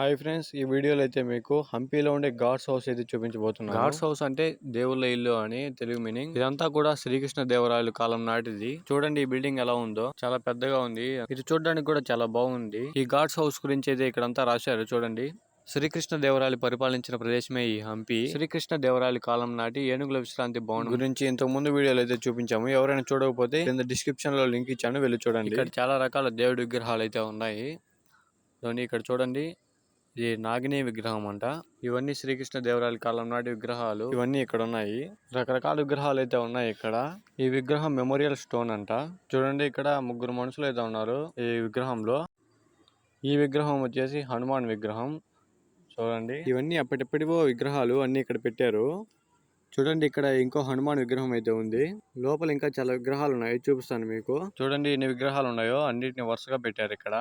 Hi friends ఈ వీడియోలో అయితే మీకు హంపీలో ఉండే గాడ్స్ హౌస్ అయితే చూపించబోతున్నాను. గాడ్స్ హౌస్ అంటే దేవుళ్ళ ఇల్లు అని తెలుగు మీనింగ్. ఇదంతా కూడా శ్రీకృష్ణ దేవరాయలు కాలం నాటిది. చూడండి ఈ బిల్డింగ్ ఎలా ఉందో. చాలా పెద్దగా ఉంది. ఇది చూడడానికి కూడా చాలా బాగుంది. ఈ గాడ్స్ హౌస్ గురించి అయితే ఇక్కడంతా రాశారు చూడండి. శ్రీకృష్ణ దేవరాయలు పరిపాలించిన ప్రదేశమే ఈ హంపి. శ్రీకృష్ణ దేవరాయలు కాలం నాటి ఏనుగుల విశ్రాంతి భవన్. గురించి ఇంతకు ముందు వీడియోలో అయితే చూపించాము. ఎవరైనా చూడకపోతే కింద డిస్క్రిప్షన్లో లింక్ ఇచ్చాను వెళ్ళి చూడండి. ఇక్కడ చాలా రకాల దేవుడి విగ్రహాలు అయితే ఉన్నాయి. ఇక్కడ చూడండి. ఇది నాగిని విగ్రహం అంట. ఇవన్నీ శ్రీకృష్ణ దేవరాయల కాలం నాటి విగ్రహాలు. ఇవన్నీ ఇక్కడ ఉన్నాయి. రకరకాల విగ్రహాలు అయితే ఉన్నాయి ఇక్కడ. ఈ విగ్రహం మెమోరియల్ స్టోన్ అంట. చూడండి ఇక్కడ ముగ్గురు మనుషులు అయితే ఉన్నారు ఈ విగ్రహంలో. ఈ విగ్రహం వచ్చేసి హనుమాన్ విగ్రహం. చూడండి. ఇవన్నీ అప్పటిప్పటివో విగ్రహాలు అన్ని ఇక్కడ పెట్టారు. చూడండి ఇక్కడ ఇంకో హనుమాన్ విగ్రహం అయితే ఉంది. లోపల ఇంకా చాలా విగ్రహాలు ఉన్నాయి. చూపిస్తాను మీకు. చూడండి ఎన్ని విగ్రహాలు ఉన్నాయో. అన్నిటిని వరుసగా పెట్టారు ఇక్కడ.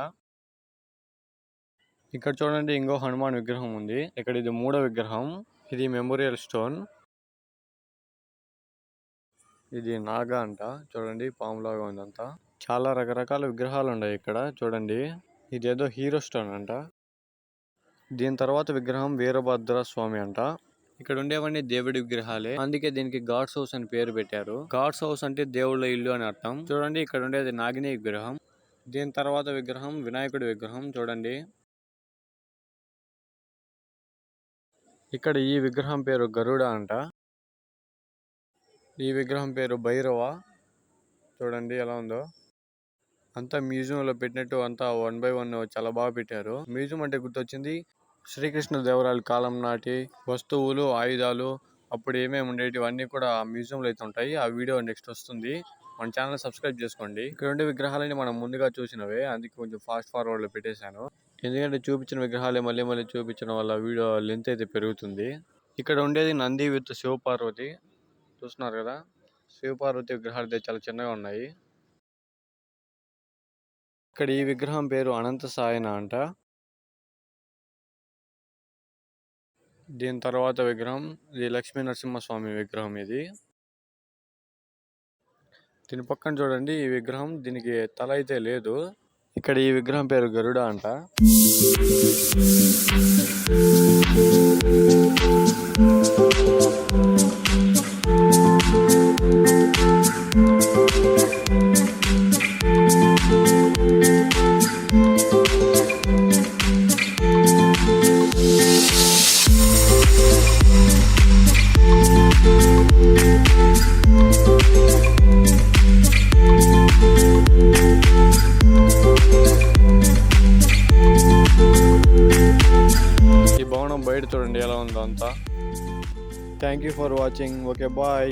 ఇక్కడ చూడండి ఇంకో హనుమాన్ విగ్రహం ఉంది. ఇక్కడ ఇది మూడో విగ్రహం. ఇది మెమోరియల్ స్టోన్. ఇది నాగా అంట. చూడండి పాములాగా ఉందంతా. చాలా రకరకాల విగ్రహాలు ఉన్నాయి ఇక్కడ. చూడండి ఇదేదో హీరో స్టోన్ అంట. దీని తర్వాత విగ్రహం వీరభద్ర స్వామి అంట. ఇక్కడ ఉండేవన్నీ దేవుడి విగ్రహాలే. అందుకే దీనికి గాడ్స్ హౌస్ అని పేరు పెట్టారు. గాడ్స్ హౌస్ అంటే దేవుళ్ళ ఇల్లు అని అర్థం. చూడండి ఇక్కడ ఉండేది నాగిని విగ్రహం. దీని తర్వాత విగ్రహం వినాయకుడి విగ్రహం. చూడండి ఇక్కడ ఈ విగ్రహం పేరు గరుడ అంట. ఈ విగ్రహం పేరు భైరవ. చూడండి ఎలా ఉందో. అంతా మ్యూజియం లో పెట్టినట్టు అంతా వన్ బై వన్ చాలా బాగా పెట్టారు. మ్యూజియం అంటే గుర్తొచ్చింది శ్రీకృష్ణ దేవరాయల కాలం నాటి వస్తువులు ఆయుధాలు అప్పుడు ఏమేమి ఉండేటివి అన్నీ కూడా మ్యూజియంలో అయితే ఉంటాయి. ఆ వీడియో నెక్స్ట్ వస్తుంది. మన ఛానల్ సబ్స్క్రైబ్ చేసుకోండి. ఇక్కడ ఉండే విగ్రహాలని మనం ముందుగా చూసినవే. అందుకే కొంచెం ఫాస్ట్ ఫార్వర్డ్లో పెట్టేశాను. ఎందుకంటే చూపించిన విగ్రహాలే మళ్ళీ మళ్ళీ చూపించడం వల్ల వీడియో లెంత్ అయితే పెరుగుతుంది. ఇక్కడ ఉండేది నంది విత్ శివపార్వతి. చూస్తున్నారు కదా? శివపార్వతి విగ్రహాలు అయితే చాలా చిన్నగా ఉన్నాయి. ఇక్కడ ఈ విగ్రహం పేరు అనంత సాయన అంట. దీని తర్వాత విగ్రహం ఇది లక్ష్మీ నరసింహస్వామి విగ్రహం ఇది. దీని పక్కన చూడండి ఈ విగ్రహం దీనికి తల అయితే లేదు. ఇక్కడ ఈ విగ్రహం పేరు గరుడ అంట. ఈ భవనం బయట చూడండి ఎలా ఉందో అంతా. Thank you for watching okay bye